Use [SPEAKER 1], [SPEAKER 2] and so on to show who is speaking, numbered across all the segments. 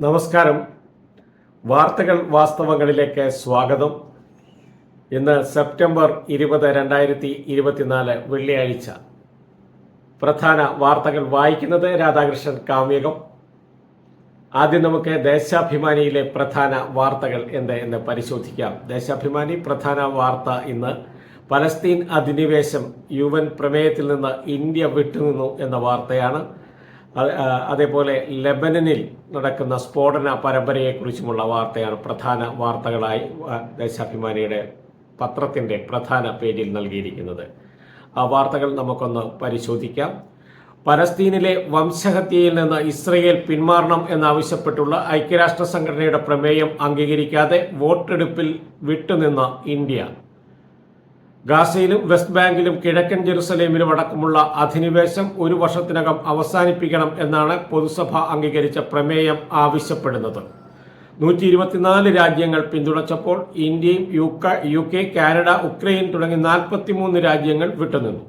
[SPEAKER 1] നമസ്കാരം. വാർത്തകൾ വാസ്തവങ്ങളിലേക്ക് സ്വാഗതം. ഇന്ന് സെപ്റ്റംബർ ഇരുപത് രണ്ടായിരത്തി ഇരുപത്തിനാല് വെള്ളിയാഴ്ച. പ്രധാന വാർത്തകൾ വായിക്കുന്നത് രാധാകൃഷ്ണൻ കാമ്യകം ആദ്യം നമുക്ക് ദേശാഭിമാനിയിലെ പ്രധാന വാർത്തകൾ എന്ത് എന്ന് പരിശോധിക്കാം. ദേശാഭിമാനി പ്രധാന വാർത്ത ഇന്ന് പലസ്തീൻ അധിനിവേശം യു എൻ പ്രമേയത്തിൽ നിന്ന് ഇന്ത്യ വിട്ടുനിന്നു എന്ന വാർത്തയാണ്. അതേപോലെ ലെബനനിൽ നടക്കുന്ന സ്ഫോടന പരമ്പരയെക്കുറിച്ചുമുള്ള വാർത്തയാണ് പ്രധാന വാർത്തകളായി ദേശാഭിമാനിയുടെ പത്രത്തിന്റെ പ്രധാന പേജിൽ നൽകിയിരിക്കുന്നത്. ആ വാർത്തകൾ നമുക്കൊന്ന് പരിശോധിക്കാം. പലസ്തീനിലെ വംശഹത്യയിൽ നിന്ന് ഇസ്രയേൽ പിന്മാറണം എന്നാവശ്യപ്പെട്ടുള്ള ഐക്യരാഷ്ട്ര സംഘടനയുടെ പ്രമേയം അംഗീകരിക്കാതെ വോട്ടെടുപ്പിൽ വിട്ടുനിന്ന ഇന്ത്യ. ഗാസയിലും വെസ്റ്റ് ബാങ്കിലും കിഴക്കൻ ജെറുസലേമിലും അടക്കമുള്ള അധിനിവേശം ഒരു വർഷത്തിനകം അവസാനിപ്പിക്കണം എന്നാണ് പൊതുസഭ അംഗീകരിച്ച പ്രമേയം ആവശ്യപ്പെടുന്നത്. നൂറ്റി ഇരുപത്തിനാല് രാജ്യങ്ങൾ പിന്തുണച്ചപ്പോൾ ഇന്ത്യയും യു കെ കാനഡ ഉക്രൈൻ തുടങ്ങി നാൽപ്പത്തിമൂന്ന് രാജ്യങ്ങൾ വിട്ടുനിന്നു.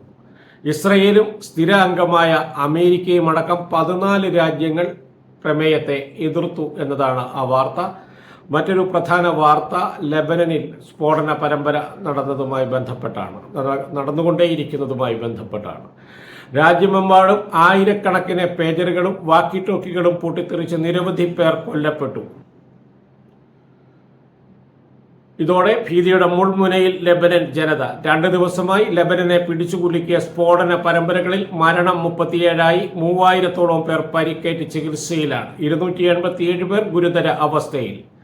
[SPEAKER 1] ഇസ്രയേലും സ്ഥിര അംഗമായ അമേരിക്കയും അടക്കം പതിനാല് രാജ്യങ്ങൾ പ്രമേയത്തെ എതിർത്തു എന്നതാണ് ആ വാർത്ത. മറ്റൊരു പ്രധാന വാർത്ത ലെബനനിൽ സ്ഫോടന പരമ്പര നടന്നതുമായി ബന്ധപ്പെട്ടാണ്. നട- നടന്നുകൊണ്ടേയിരിക്കുന്നതുമായി ബന്ധപ്പെട്ടാണ്. രാജ്യമെമ്പാടും ആയിരക്കണക്കിന് പേജറുകളും വാക്കി ടോക്കികളും പൊട്ടിത്തെറിച്ച് നിരവധി പേർ കൊല്ലപ്പെട്ടു. ഇതോടെ ഭീതിയുടെ മുൾമുനയിൽ ലെബനൻ ജനത. രണ്ട് ദിവസമായി ലെബനനെ പിടിച്ചുകുലുക്കിയ സ്ഫോടന പരമ്പരകളിൽ മരണം മുപ്പത്തിയേഴായി മൂവായിരത്തോളം പേർ പരിക്കേറ്റ് ചികിത്സയിലാണ്. ഇരുന്നൂറ്റി എൺപത്തിയേഴ് പേർ ഗുരുതര അവസ്ഥയിൽ.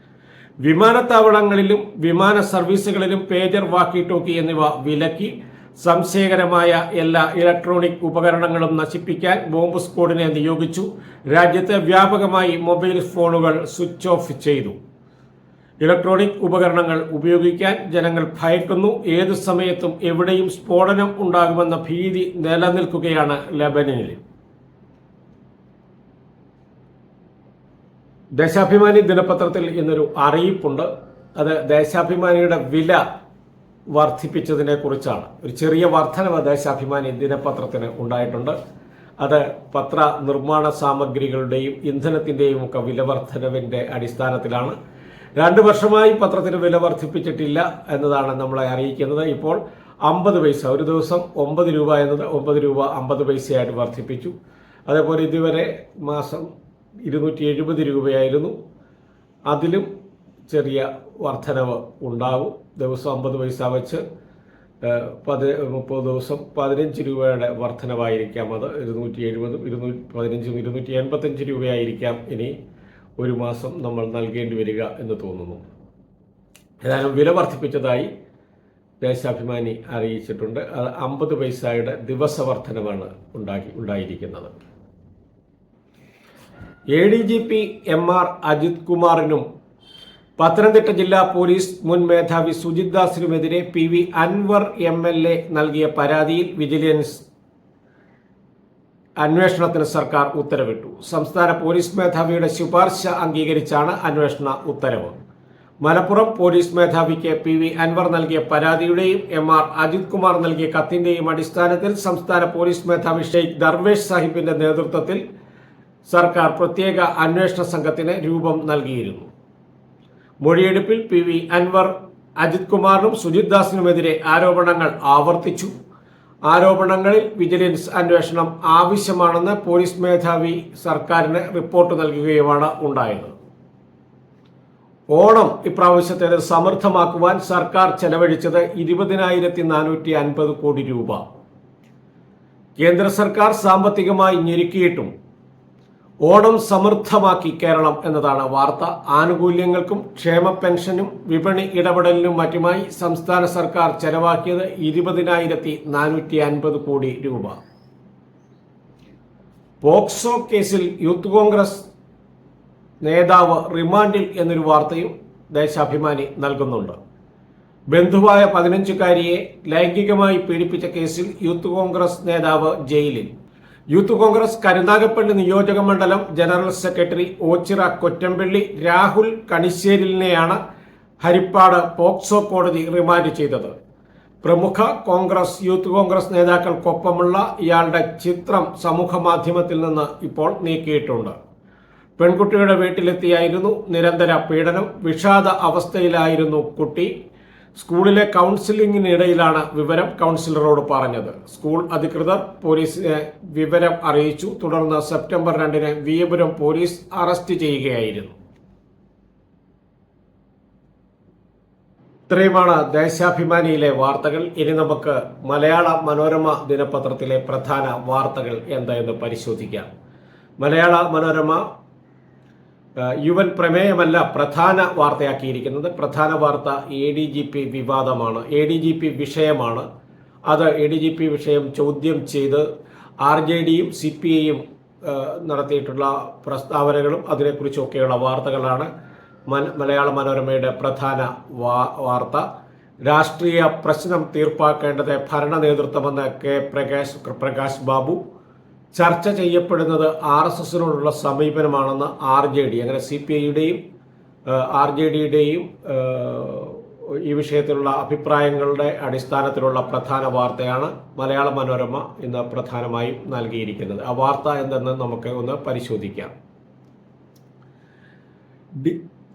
[SPEAKER 1] വിമാനത്താവളങ്ങളിലും വിമാന സർവീസുകളിലും പേജർ വാക്കി ടോക്കി എന്നിവ വിലക്കി സംശയകരമായ എല്ലാ ഇലക്ട്രോണിക് ഉപകരണങ്ങളും നശിപ്പിക്കാൻ ബോംബ് സ്ക്വാഡിനെ നിയോഗിച്ചു. രാജ്യത്ത് വ്യാപകമായി മൊബൈൽ ഫോണുകൾ സ്വിച്ച് ഓഫ് ചെയ്തു. ഇലക്ട്രോണിക് ഉപകരണങ്ങൾ ഉപയോഗിക്കാൻ ജനങ്ങൾ ഭയക്കുന്നു. ഏതു സമയത്തും എവിടെയും സ്ഫോടനം ഉണ്ടാകുമെന്ന ഭീതി നിലനിൽക്കുകയാണ് ലബനനിൽ. ദേശാഭിമാനി ദിനപത്രത്തിൽ ഇന്നൊരു അറിയിപ്പുണ്ട്. അത് ദേശാഭിമാനിയുടെ വില വർദ്ധിപ്പിച്ചതിനെ കുറിച്ചാണ്. ഒരു ചെറിയ വർധനവ് ദേശാഭിമാനി ദിനപത്രത്തിന് ഉണ്ടായിട്ടുണ്ട്. അത് പത്ര നിർമ്മാണ സാമഗ്രികളുടെയും ഇന്ധനത്തിന്റെയും ഒക്കെ വില വർധനവിന്റെ അടിസ്ഥാനത്തിലാണ്. രണ്ട് വർഷമായി പത്രത്തിന് വില വർദ്ധിപ്പിച്ചിട്ടില്ല എന്നതാണ് നമ്മളെ അറിയിക്കുന്നത്. ഇപ്പോൾ അമ്പത് പൈസ ഒരു ദിവസം ഒമ്പത് രൂപ എന്നത് ഒമ്പത് രൂപ അമ്പത് പൈസയായിട്ട് വർദ്ധിപ്പിച്ചു. അതേപോലെ ഇതുവരെ മാസം ഇരുന്നൂറ്റി എഴുപത് രൂപയായിരുന്നു. അതിലും ചെറിയ വർധനവ് ഉണ്ടാവും ദിവസം അമ്പത് പൈസ വെച്ച് പതി മുപ്പത് ദിവസം പതിനഞ്ച് രൂപയുടെ വർധനവായിരിക്കാം അത്. ഇരുന്നൂറ്റി എഴുപതും ഇരുന്നൂറ്റി പതിനഞ്ചും ഇരുന്നൂറ്റി എൺപത്തഞ്ച് രൂപയായിരിക്കാം ഇനി ഒരു മാസം നമ്മൾ നൽകേണ്ടി വരിക എന്ന് തോന്നുന്നു. ഏതായാലും വില വർദ്ധിപ്പിച്ചതായി ദേശാഭിമാനി അറിയിച്ചിട്ടുണ്ട്. അത് അമ്പത് പൈസയുടെ ദിവസ വർധനമാണ് ഉണ്ടാക്കി ഉണ്ടായിരിക്കുന്നത്. A D G P M R Ajith കുമാറിനും Pathanamthitta ജില്ലാ പോലീസ് മുൻ മേധാവി Sujith ദാസിനുമെതിരെ P V Anvar M L A നൽകിയ പരാതിയിൽ വിജിലൻസ് അന്വേഷണത്തിന് സർക്കാർ ഉത്തരവിട്ടു. സംസ്ഥാന പോലീസ് മേധാവിയുടെ ശുപാർശ അംഗീകരിച്ചാണ് അന്വേഷണ ഉത്തരവ്. മലപ്പുറം പോലീസ് മേധാവിക്ക് പി വി അൻവർ നൽകിയ പരാതിയുടെയും എം ആർ അജിത് കുമാർ നൽകിയ കത്തിന്റെയും അടിസ്ഥാനത്തിൽ സംസ്ഥാന പോലീസ് മേധാവി ഷെയ്ഖ് ദർവേഷ് സാഹിബിന്റെ നേതൃത്വത്തിൽ സർക്കാർ പ്രത്യേക അന്വേഷണ സംഘത്തിന് രൂപം നൽകിയിരുന്നു. മൊഴിയെടുപ്പിൽ പി വി അൻവർ അജിത് കുമാറിനും സുജിത് ദാസിനുമെതിരെ ആരോപണങ്ങൾ ആവർത്തിച്ചു. ആരോപണങ്ങളിൽ വിജിലൻസ് അന്വേഷണം ആവശ്യമാണെന്ന് പോലീസ് മേധാവി സർക്കാരിന് റിപ്പോർട്ട് നൽകുകയുമാണ് ഉണ്ടായത്. ഓണം ഇപ്രാവശ്യത്തേത് സമൃദ്ധമാക്കുവാൻ സർക്കാർ ചെലവഴിച്ചത് ഇരുപതിനായിരത്തി നാനൂറ്റി അൻപത് കോടി രൂപ. കേന്ദ്ര സർക്കാർ സാമ്പത്തികമായി ഞെരുക്കിയിട്ടും ഓണം സമൃദ്ധമാക്കി കേരളം എന്നതാണ് വാർത്ത. ആനുകൂല്യങ്ങൾക്കും ക്ഷേമ പെൻഷനും വിപണി ഇടപെടലിനും മറ്റുമായി സംസ്ഥാന സർക്കാർ ചെലവാക്കിയത് ഇരുപതിനായിരത്തി നാനൂറ്റി അൻപത് കോടി രൂപ. പോക്സോ കേസിൽ യൂത്ത് കോൺഗ്രസ് നേതാവ് റിമാൻഡിൽ എന്നൊരു വാർത്തയും ദേശാഭിമാനി നൽകുന്നുണ്ട്. ബന്ധുവായ പതിനഞ്ചുകാരിയെ ലൈംഗികമായി പീഡിപ്പിച്ച കേസിൽ യൂത്ത് കോൺഗ്രസ് നേതാവ് ജയിലിൽ. യൂത്ത് കോൺഗ്രസ് കരുനാഗപ്പള്ളി നിയോജക മണ്ഡലം ജനറൽ സെക്രട്ടറി ഓച്ചിറ കൊറ്റമ്പള്ളി രാഹുൽ കണിശ്ശേരിലിനെയാണ് ഹരിപ്പാട് പോക്സോ കോടതി റിമാൻഡ് ചെയ്തത്. പ്രമുഖ കോൺഗ്രസ് യൂത്ത് കോൺഗ്രസ് നേതാക്കൾക്കൊപ്പമുള്ള ഇയാളുടെ ചിത്രം സമൂഹ മാധ്യമത്തിൽ നിന്ന് ഇപ്പോൾ നീക്കിയിട്ടുണ്ട്. പെൺകുട്ടിയുടെ വീട്ടിലെത്തിയായിരുന്നു നിരന്തര പീഡനം വിഷാദ അവസ്ഥയിലായിരുന്നു കുട്ടി. സ്കൂളിലെ കൗൺസിലിംഗിനിടയിലാണ് വിവരം കൗൺസിലറോട് പറഞ്ഞത്. സ്കൂൾ അധികൃതർ പോലീസിനെ വിവരം അറിയിച്ചു. തുടർന്ന് സെപ്റ്റംബർ രണ്ടിന് വിയപുരം പോലീസ് അറസ്റ്റ് ചെയ്യുകയായിരുന്നു. ഇത്രയുമാണ് ദേശാഭിമാനിയിലെ വാർത്തകൾ. ഇനി നമുക്ക് മലയാള മനോരമ ദിനപത്രത്തിലെ പ്രധാന വാർത്തകൾ എന്തായെന്ന് പരിശോധിക്കാം. മലയാള മനോരമ യുവൻ പ്രമേയമല്ല പ്രധാന വാർത്തയാക്കിയിരിക്കുന്നത്. പ്രധാന വാർത്ത എ ഡി ജി പി വിവാദമാണ്. എ ഡി ജി പി വിഷയമാണ്. അത് എ ഡി ജി പി വിഷയം ചോദ്യം ചെയ്ത് ആർ ജെ ഡിയും സി പി ഐയും നടത്തിയിട്ടുള്ള പ്രസ്താവനകളും അതിനെക്കുറിച്ചൊക്കെയുള്ള വാർത്തകളാണ് മലയാള മനോരമയുടെ പ്രധാന വാർത്ത. രാഷ്ട്രീയ പ്രശ്നം തീർപ്പാക്കേണ്ടത് ഭരണ നേതൃത്വമെന്ന് കെ പ്രകാശ് പ്രകാശ് ബാബു. ചർച്ച ചെയ്യപ്പെടുന്നത് ആർ എസ് എസിനോടുള്ള സമീപനമാണെന്ന് ആർ ജെ ഡി അങ്ങനെ സി പി ഐയുടെയും ആർ ജെ ഡിയുടെയും ഈ വിഷയത്തിലുള്ള അഭിപ്രായങ്ങളുടെ അടിസ്ഥാനത്തിലുള്ള പ്രധാന വാർത്തയാണ് മലയാള മനോരമ ഇന്ന് പ്രധാനമായും നൽകിയിരിക്കുന്നത്. ആ വാർത്ത എന്തെന്ന് നമുക്ക് ഒന്ന് പരിശോധിക്കാം.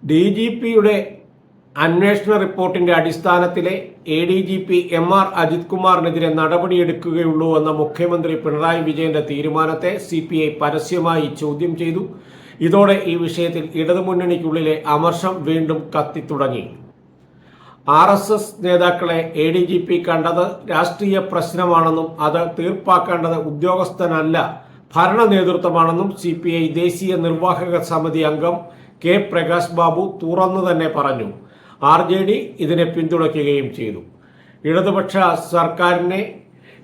[SPEAKER 1] ഡി ജി പിയുടെ അന്വേഷണ റിപ്പോർട്ടിന്റെ അടിസ്ഥാനത്തിലെ A D G P M R Ajith കുമാറിനെതിരെ നടപടിയെടുക്കുകയുള്ളൂ എന്ന മുഖ്യമന്ത്രി പിണറായി വിജയന്റെ തീരുമാനത്തെ സി പി ഐ പരസ്യമായി ചോദ്യം ചെയ്തു. ഇതോടെ ഈ വിഷയത്തിൽ ഇടതുമുന്നണിക്കുള്ളിലെ അമർഷം വീണ്ടും കത്തിത്തുടങ്ങി. ആർ എസ് എസ് നേതാക്കളെ എ ഡി ജി പി കണ്ടത് രാഷ്ട്രീയ പ്രശ്നമാണെന്നും അത് തീർപ്പാക്കേണ്ടത് ഉദ്യോഗസ്ഥനല്ല ഭരണ നേതൃത്വമാണെന്നും സി പി ഐ ദേശീയ നിർവാഹക സമിതി അംഗം കെ പ്രകാശ് ബാബു തുറന്നു തന്നെ പറഞ്ഞു. ആർ ജെ ഡി ഇതിനെ പിന്തുണയ്ക്കുകയും ചെയ്തു. ഇടതുപക്ഷ സർക്കാരിനെ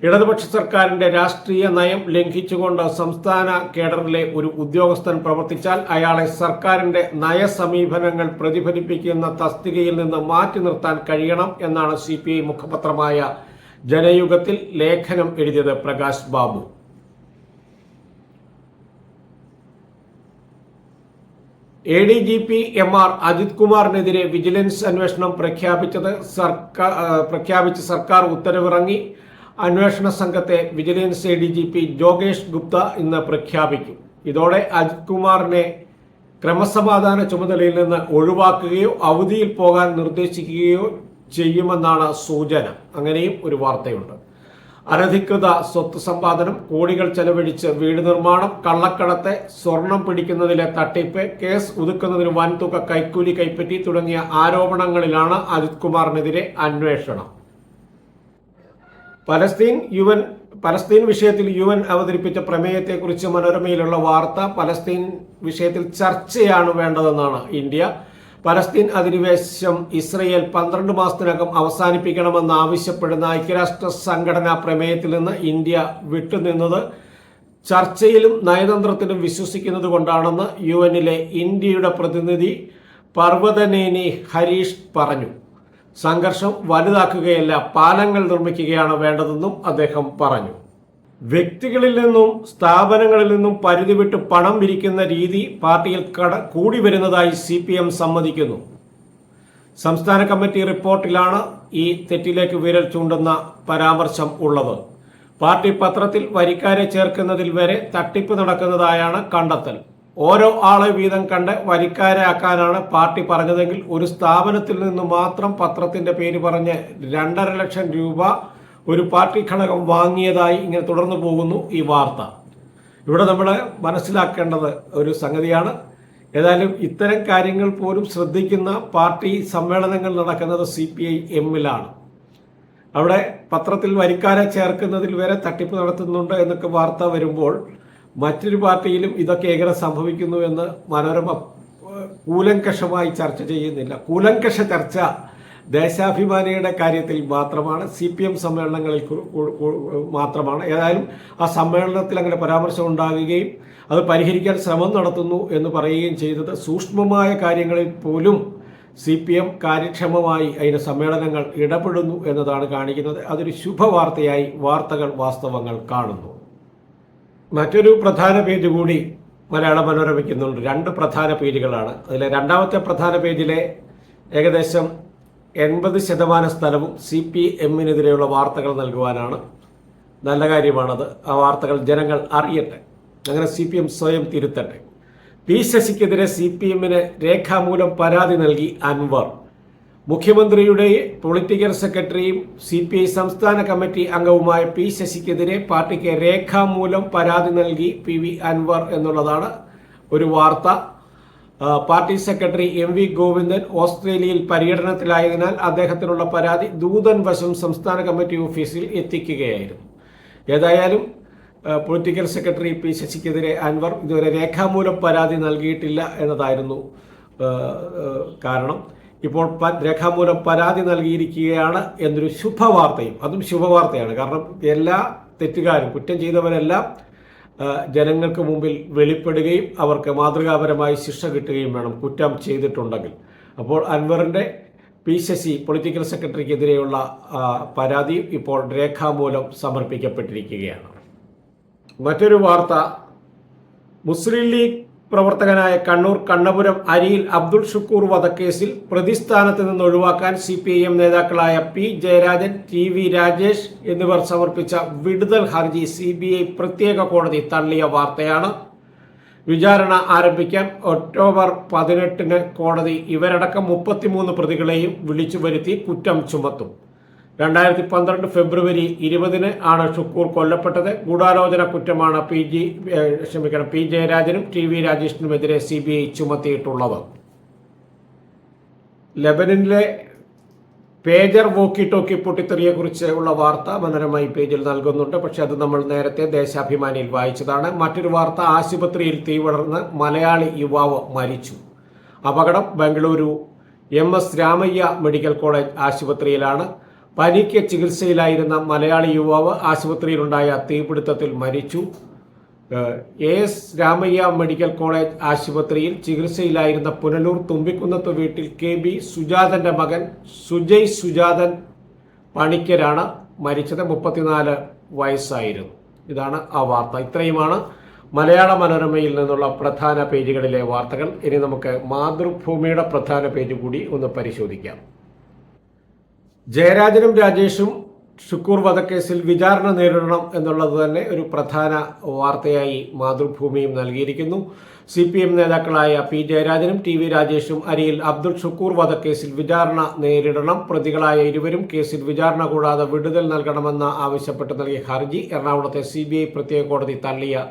[SPEAKER 1] ഇടതുപക്ഷ സർക്കാരിന്റെ രാഷ്ട്രീയ നയം ലംഘിച്ചുകൊണ്ട് സംസ്ഥാന കേഡറിലെ ഒരു ഉദ്യോഗസ്ഥൻ പ്രവർത്തിച്ചാൽ അയാളെ സർക്കാരിന്റെ നയസമീപനങ്ങൾ പ്രതിഫലിപ്പിക്കുന്ന തസ്തികയിൽ നിന്ന് മാറ്റി നിർത്താൻ കഴിയണം എന്നാണ് സി മുഖപത്രമായ ജനയുഗത്തിൽ ലേഖനം എഴുതിയത് Prakash Babu. A D G P M R Ajith കുമാറിനെതിരെ vigilance അന്വേഷണം പ്രഖ്യാപിച്ചത് സർക്കാർ പ്രഖ്യാപിച്ച് സർക്കാർ ഉത്തരവിറങ്ങി. അന്വേഷണ സംഘത്തെ vigilance A D G P ജോഗേഷ് Gupta ഇന്ന് പ്രഖ്യാപിക്കും. ഇതോടെ അജിത് കുമാറിനെ ക്രമസമാധാന ചുമതലയിൽ നിന്ന് ഒഴിവാക്കുകയോ അവധിയിൽ പോകാൻ നിർദ്ദേശിക്കുകയോ ചെയ്യുമെന്നാണ് സൂചന. അങ്ങനെയും ഒരു വാർത്തയുണ്ട്. അനധികൃത സ്വത്ത് സമ്പാദനം കോടികൾ ചെലവഴിച്ച് വീട് നിർമ്മാണം കള്ളക്കടത്തെ സ്വർണം പിടിക്കുന്നതിലെ തട്ടിപ്പ് കേസ് ഒതുക്കുന്നതിന് വൻതുക കൈക്കൂലി കൈപ്പറ്റി തുടങ്ങിയ ആരോപണങ്ങളിലാണ് അജിത് കുമാറിനെതിരെ അന്വേഷണം. പലസ്തീൻ യു എൻ പലസ്തീൻ വിഷയത്തിൽ യു എൻ അവതരിപ്പിച്ച പ്രമേയത്തെക്കുറിച്ച് മനോരമയിലുള്ള വാർത്ത പലസ്തീൻ വിഷയത്തിൽ ചർച്ചയാണ് വേണ്ടതെന്നാണ് ഇന്ത്യ. പലസ്തീൻ അധിനിവേശം ഇസ്രയേൽ പന്ത്രണ്ട് മാസത്തിനകം അവസാനിപ്പിക്കണമെന്ന് ആവശ്യപ്പെടുന്ന ഐക്യരാഷ്ട്ര സംഘടനാ പ്രമേയത്തിൽ നിന്ന് ഇന്ത്യ വിട്ടുനിന്നത് ചർച്ചയിലും നയതന്ത്രത്തിലും വിശ്വസിക്കുന്നത് കൊണ്ടാണെന്ന് യു എന്നിലെ ഇന്ത്യയുടെ പ്രതിനിധി പർവതനേനി ഹരീഷ് പറഞ്ഞു. സംഘർഷം വലുതാക്കുകയല്ല പാലങ്ങൾ നിർമ്മിക്കുകയാണ് വേണ്ടതെന്നും അദ്ദേഹം പറഞ്ഞു. വ്യക്തികളിൽ നിന്നും സ്ഥാപനങ്ങളിൽ നിന്നും പരിധി വിട്ട് പണം പിരിക്കുന്ന രീതി പാർട്ടിയിൽ കട കൂടി വരുന്നതായി സി പി എം സമ്മതിക്കുന്നു. സംസ്ഥാന കമ്മിറ്റി റിപ്പോർട്ടിലാണ് ഈ തെറ്റിലേക്ക് വിരൽ ചൂണ്ടുന്ന പരാമർശം ഉള്ളത്. പാർട്ടി പത്രത്തിൽ വരിക്കാരെ ചേർക്കുന്നതിൽ വരെ തട്ടിപ്പ് നടക്കുന്നതായാണ് കണ്ടെത്തൽ. ഓരോ ആളെ വീതം കണ്ട് വരിക്കാരാക്കാനാണ് പാർട്ടി പറഞ്ഞതെങ്കിൽ ഒരു സ്ഥാപനത്തിൽ നിന്ന് മാത്രം പത്രത്തിന്റെ പേര് പറഞ്ഞ് രണ്ടര ലക്ഷം രൂപ ഒരു പാർട്ടി ഘടകം വാങ്ങിയതായി ഇങ്ങനെ തുടർന്നു പോകുന്നു ഈ വാർത്ത. ഇവിടെ നമ്മൾ മനസ്സിലാക്കേണ്ടത് ഒരു സംഗതിയാണ്. ഏതായാലും ഇത്തരം കാര്യങ്ങൾ പോലും ശ്രദ്ധിക്കുന്ന പാർട്ടി സമ്മേളനങ്ങൾ നടക്കുന്നത് സി പി ഐ എമ്മിലാണ്. അവിടെ പത്രത്തിൽ വരിക്കാരെ ചേർക്കുന്നതിൽ വരെ തട്ടിപ്പ് നടത്തുന്നുണ്ട് എന്നൊക്കെ വാർത്ത വരുമ്പോൾ മറ്റൊരു പാർട്ടിയിലും ഇതൊക്കെ എങ്ങനെ സംഭവിക്കുന്നു എന്ന് മനോരമ കൂലങ്കഷമായി ചർച്ച ചെയ്യുന്നില്ല. കൂലങ്കഷ ചർച്ച ദേശാഭിമാനിയുടെ കാര്യത്തിൽ മാത്രമാണ് സി പി എം സമ്മേളനങ്ങളിൽ മാത്രമാണ്. ഏതായാലും ആ സമ്മേളനത്തിൽ അങ്ങനെ പരാമർശം ഉണ്ടാകുകയും അത് പരിഹരിക്കാൻ ശ്രമം നടത്തുന്നു എന്ന് പറയുകയും ചെയ്തത് സൂക്ഷ്മമായ കാര്യങ്ങളിൽ പോലും സി പി എം കാര്യക്ഷമമായി അതിന് സമ്മേളനങ്ങൾ ഇടപെടുന്നു എന്നതാണ് കാണിക്കുന്നത്. അതൊരു ശുഭവാർത്തയായി വാർത്തകൾ വാസ്തവങ്ങൾ കാണുന്നു. മറ്റൊരു പ്രധാന പേജ് കൂടി മലയാള മനോരമയ്ക്കുന്നുണ്ട് രണ്ട് പ്രധാന പേജുകളാണ്. അതിലെ രണ്ടാമത്തെ പ്രധാന പേജിലെ ഏകദേശം എൺപത് ശതമാനം സ്ഥലവും സി പി എമ്മിനെതിരെയുള്ള വാർത്തകൾ നൽകുവാനാണ്. നല്ല കാര്യമാണത്. ആ വാർത്തകൾ ജനങ്ങൾ അറിയട്ടെ. അങ്ങനെ സി പി എം സ്വയം തിരുത്തട്ടെ. പി ശശിക്കെതിരെ സി പി എമ്മിന് രേഖാമൂലം പരാതി നൽകി അൻവർ. മുഖ്യമന്ത്രിയുടെ പൊളിറ്റിക്കൽ സെക്രട്ടറിയും സി പി ഐ സംസ്ഥാന കമ്മിറ്റി അംഗവുമായ പി ശശിക്കെതിരെ പാർട്ടിക്ക് രേഖാമൂലം പരാതി നൽകി പി വി അൻവർ എന്നുള്ളതാണ് ഒരു വാർത്ത. Party secretary M V Govindan ഓസ്ട്രേലിയയിൽ പര്യടനത്തിലായതിനാൽ അദ്ദേഹത്തിനുള്ള പരാതി ദൂതൻ വശം സംസ്ഥാന കമ്മിറ്റി ഓഫീസിൽ എത്തിക്കുകയായിരുന്നു. ഏതായാലും പൊളിറ്റിക്കൽ സെക്രട്ടറി പി ശശിക്കെതിരെ അൻവർ ഇതുവരെ രേഖാമൂലം പരാതി നൽകിയിട്ടില്ല എന്നതായിരുന്നു കാരണം. ഇപ്പോൾ രേഖാമൂലം പരാതി നൽകിയിരിക്കുകയാണ് എന്നൊരു ശുഭവാർത്തയും അതും ശുഭവാർത്തയാണ്. കാരണം എല്ലാ തെറ്റുകാരും കുറ്റം ചെയ്തവരെല്ലാം ജനങ്ങൾക്ക് മുമ്പിൽ വെളിപ്പെടുകയും അവർക്ക് മാതൃകാപരമായി ശിക്ഷ കിട്ടുകയും വേണം കുറ്റം ചെയ്തിട്ടുണ്ടെങ്കിൽ. അപ്പോൾ അൻവറിന്റെ പി ശശി പൊളിറ്റിക്കൽ സെക്രട്ടറിക്കെതിരെയുള്ള പരാതി ഇപ്പോൾ രേഖാമൂലം സമർപ്പിക്കപ്പെട്ടിരിക്കുകയാണ്. മറ്റൊരു വാർത്ത മുസ്ലിം ലീഗ് പ്രവർത്തകനായ കണ്ണൂർ കണ്ണപുരം അരിയിൽ അബ്ദുൾ ഷുക്കൂർ വധക്കേസിൽ പ്രതിസ്ഥാനത്ത് നിന്ന് ഒഴിവാക്കാൻ സി പി ഐ എം നേതാക്കളായ P Jayarajan T V Rajesh എന്നിവർ സമർപ്പിച്ച വിടുതൽ ഹർജി സി ബി ഐ പ്രത്യേക കോടതി തള്ളിയ വാർത്തയാണ്. വിചാരണ ആരംഭിക്കാൻ ഒക്ടോബർ പതിനെട്ടിന് കോടതി ഇവരടക്കം മുപ്പത്തിമൂന്ന് പ്രതികളെയും വിളിച്ചു വരുത്തി കുറ്റം ചുമത്തും. രണ്ടായിരത്തി പന്ത്രണ്ട് ഫെബ്രുവരി ഇരുപതിന് ആണ് ഷുക്കൂർ കൊല്ലപ്പെട്ടത്. ഗൂഢാലോചന കുറ്റമാണ് പി ജി ക്ഷമിക്കണം പി ജയരാജനും ടി വി രാജേഷിനുമെതിരെ സി ബി ഐ ചുമത്തിയിട്ടുള്ളത്. ലെബനിലെ പേജർ വോക്കി ടോക്കി പൊട്ടിത്തെറിയെക്കുറിച്ച് ഉള്ള വാർത്ത മനോരമ ഈ പേജിൽ നൽകുന്നുണ്ട്. പക്ഷെ അത് നമ്മൾ നേരത്തെ ദേശാഭിമാനിയിൽ വായിച്ചതാണ്. മറ്റൊരു വാർത്ത ആശുപത്രിയിൽ തീവടർന്ന് മലയാളി യുവാവ് മരിച്ചു. അപകടം Bengaluru M S Ramaiah medical college ആശുപത്രിയിലാണ്. പനിക്ക് ചികിത്സയിലായിരുന്ന മലയാളി യുവാവ് ആശുപത്രിയിലുണ്ടായ തീപിടുത്തത്തിൽ മരിച്ചു. A S Ramaiah medical college ആശുപത്രിയിൽ ചികിത്സയിലായിരുന്ന പുനലൂർ തുമ്പിക്കുന്നത്ത് വീട്ടിൽ കെ ബി സുജാതന്റെ മകൻ സുജയ് സുജാതൻ പണിക്കരാണ് മരിച്ചത്. മുപ്പത്തിനാല് വയസ്സായിരുന്നു. ഇതാണ് ആ വാർത്ത. ഇത്രയുമാണ് മലയാള മനോരമയിൽ നിന്നുള്ള പ്രധാന പേജുകളിലെ വാർത്തകൾ. ഇനി നമുക്ക് മാതൃഭൂമിയുടെ പ്രധാന പേജ് കൂടി ഒന്ന് പരിശോധിക്കാം. ജയരാജനും രാജേഷും ഷുക്കൂർ വധക്കേസിൽ വിചാരണ നേരിടണം എന്നുള്ളത് തന്നെ ഒരു പ്രധാന വാർത്തയായി മാതൃഭൂമിയും നൽകിയിരിക്കുന്നു. സി പി എം നേതാക്കളായ പി ജയരാജനും ടി വി രാജേഷും അരിയിൽ അബ്ദുൾ ഷുക്കൂർ വധക്കേസിൽ വിചാരണ നേരിടണം. പ്രതികളായ ഇരുവരും കേസിൽ വിചാരണ കൂടാതെ വിടുതൽ നൽകണമെന്ന് ആവശ്യപ്പെട്ട് നൽകിയ ഹർജി എറണാകുളത്തെ സി പ്രത്യേക കോടതി തള്ളിയ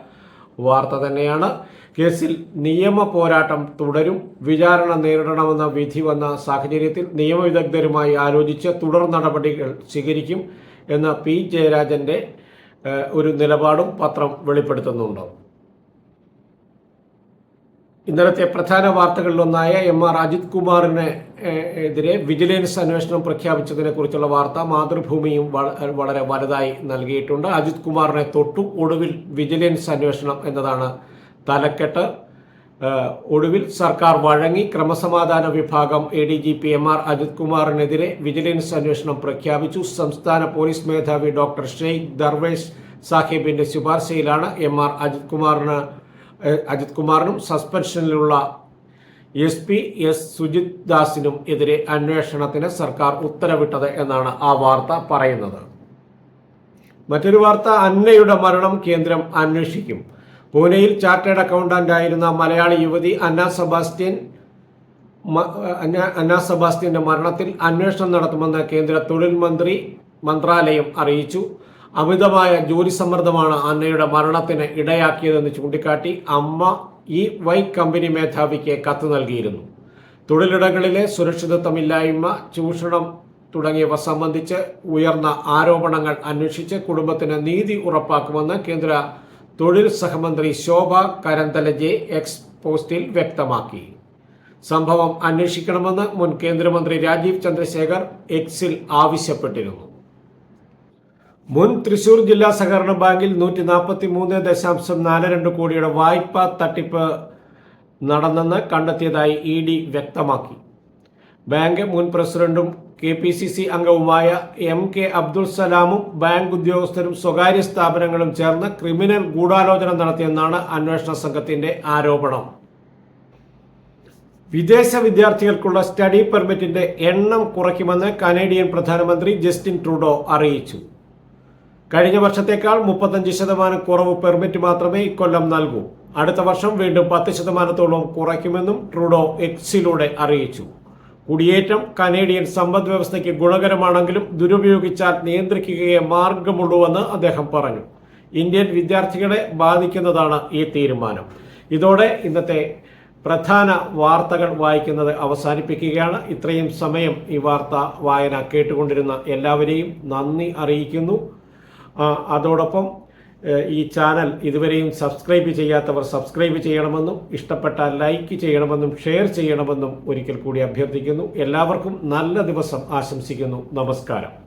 [SPEAKER 1] വാർത്ത തന്നെയാണ്. കേസിൽ നിയമ പോരാട്ടം തുടരും. വിചാരണ നേരിടണമെന്ന വിധി വന്ന സാഹചര്യത്തിൽ നിയമവിദഗ്ധരുമായി ആലോചിച്ച് തുടർ നടപടികൾ സ്വീകരിക്കും എന്ന പി. ജയരാജന്റെ ഒരു നിലപാടും പത്രം വെളിപ്പെടുത്തുന്നുണ്ട്. ഇന്നലത്തെ പ്രധാന വാർത്തകളിലൊന്നായ എം. ആർ. അജിത് കുമാറിന് എതിരെ വിജിലൻസ് അന്വേഷണം പ്രഖ്യാപിച്ചതിനെ കുറിച്ചുള്ള വാർത്ത മാതൃഭൂമിയും വളരെ വലുതായി നൽകിയിട്ടുണ്ട്. അജിത് കുമാറിനെ തൊട്ടു ഒടുവിൽ വിജിലൻസ് അന്വേഷണം എന്നതാണ് തലക്കെട്ട് ഒടുവിൽ സർക്കാർ വഴങ്ങി ക്രമസമാധാന വിഭാഗം A D G P M R Ajith കുമാറിനെതിരെ vigilance അന്വേഷണം പ്രഖ്യാപിച്ചു. സംസ്ഥാന പോലീസ് മേധാവി ഡോക്ടർ ഷെയ്ഖ് ദർവേഷ് സാഹിബിന്റെ ശുപാർശയിലാണ് എം ആർ അജിത് കുമാറിന് അജിത് കുമാറിനും സസ്പെൻഷനിലുള്ള എസ് പി എസ് സുജിത് ദാസിനും എതിരെ അന്വേഷണത്തിന് സർക്കാർ ഉത്തരവിട്ടത് എന്നാണ് ആ വാർത്ത പറയുന്നത്. മറ്റൊരു വാർത്ത അന്നയുടെ മരണം കേന്ദ്രം അന്വേഷിക്കും. പൂനെയിൽ ചാർട്ടേഡ് അക്കൗണ്ടന്റ് ആയിരുന്ന മലയാളി യുവതി അന്ന സെബാസ്റ്റ്യൻ അന്ന- സെബാസ്റ്റ്യന്റെ മരണത്തിൽ അന്വേഷണം നടത്തുമെന്ന് കേന്ദ്ര തൊഴിൽ മന്ത്രി മന്ത്രാലയം അറിയിച്ചു. അമിതമായ ജോലി സമ്മർദ്ദമാണ് അന്നയുടെ മരണത്തിന് ഇടയാക്കിയതെന്ന് ചൂണ്ടിക്കാട്ടി അമ്മ ഈ വൈ കമ്പനി മേധാവിക്ക് കത്ത് നൽകിയിരുന്നു. തൊഴിലിടങ്ങളിലെ സുരക്ഷിതത്വമില്ലായ്മ ചൂഷണം തുടങ്ങിയവ സംബന്ധിച്ച് ഉയർന്ന ആരോപണങ്ങൾ അന്വേഷിച്ച് കുടുംബത്തിന് നീതി ഉറപ്പാക്കുമെന്ന് കേന്ദ്ര തൊഴിൽ സഹമന്ത്രി ശോഭ കരന്തലജെ എക്സ് പോസ്റ്റിൽ വ്യക്തമാക്കി. സംഭവം അന്വേഷിക്കണമെന്ന് മുൻ കേന്ദ്രമന്ത്രി രാജീവ് ചന്ദ്രശേഖർ എക്സിൽ ആവശ്യപ്പെട്ടിരുന്നു. മുൻ തൃശൂർ ജില്ലാ സഹകരണ ബാങ്കിൽ നൂറ്റി നാൽപ്പത്തി മൂന്ന് ദശാംശം നാല് രണ്ട് കോടിയുടെ വായ്പാ തട്ടിപ്പ് നടന്നെന്ന് കണ്ടെത്തിയതായി ഇ ഡി വ്യക്തമാക്കി. ബാങ്ക് മുൻ പ്രസിഡന്റും കെ പി സി സി അംഗവുമായ എം കെ അബ്ദുൾ സലാമും ബാങ്ക് ഉദ്യോഗസ്ഥരും സ്വകാര്യ സ്ഥാപനങ്ങളും ചേർന്ന് ക്രിമിനൽ ഗൂഢാലോചന നടത്തിയെന്നാണ് അന്വേഷണ സംഘത്തിന്റെ ആരോപണം. വിദേശ വിദ്യാർത്ഥികൾക്കുള്ള സ്റ്റഡി പെർമിറ്റിന്റെ എണ്ണം കുറയ്ക്കുമെന്ന് കനേഡിയൻ പ്രധാനമന്ത്രി ജസ്റ്റിൻ ട്രൂഡോ അറിയിച്ചു. കഴിഞ്ഞ വർഷത്തേക്കാൾ മുപ്പത്തഞ്ച് ശതമാനം കുറവ് പെർമിറ്റ് മാത്രമേ ഇക്കൊല്ലം നൽകൂ. അടുത്ത വർഷം വീണ്ടും പത്ത് ശതമാനത്തോളം കുറയ്ക്കുമെന്നും ട്രൂഡോ എക്സിലൂടെ അറിയിച്ചു. കുടിയേറ്റം കനേഡിയൻ സമ്പദ് വ്യവസ്ഥയ്ക്ക് ഗുണകരമാണെങ്കിലും ദുരുപയോഗിച്ചാൽ നിയന്ത്രിക്കുകയേ മാർഗമുള്ളൂവെന്ന് അദ്ദേഹം പറഞ്ഞു. ഇന്ത്യൻ വിദ്യാർത്ഥികളെ ബാധിക്കുന്നതാണ് ഈ തീരുമാനം. ഇതോടെ ഇന്നത്തെ പ്രധാന വാർത്തകൾ വായിക്കുന്നത് അവസാനിപ്പിക്കുകയാണ്. ഇത്രയും സമയം ഈ വാർത്ത വായന കേട്ടുകൊണ്ടിരുന്ന എല്ലാവരെയും നന്ദി അറിയിക്കുന്നു. അതോടൊപ്പം ഈ ചാനൽ ഇതുവരെയും സബ്സ്ക്രൈബ് ചെയ്യാത്തവർ സബ്സ്ക്രൈബ് ചെയ്യണമെന്നും ഇഷ്ടപ്പെട്ട ലൈക്ക് ചെയ്യണമെന്നും ഷെയർ ചെയ്യണമെന്നും ഒരിക്കൽ കൂടി അഭ്യർത്ഥിക്കുന്നു. എല്ലാവർക്കും നല്ല ദിവസം ആശംസിക്കുന്നു. നമസ്കാരം.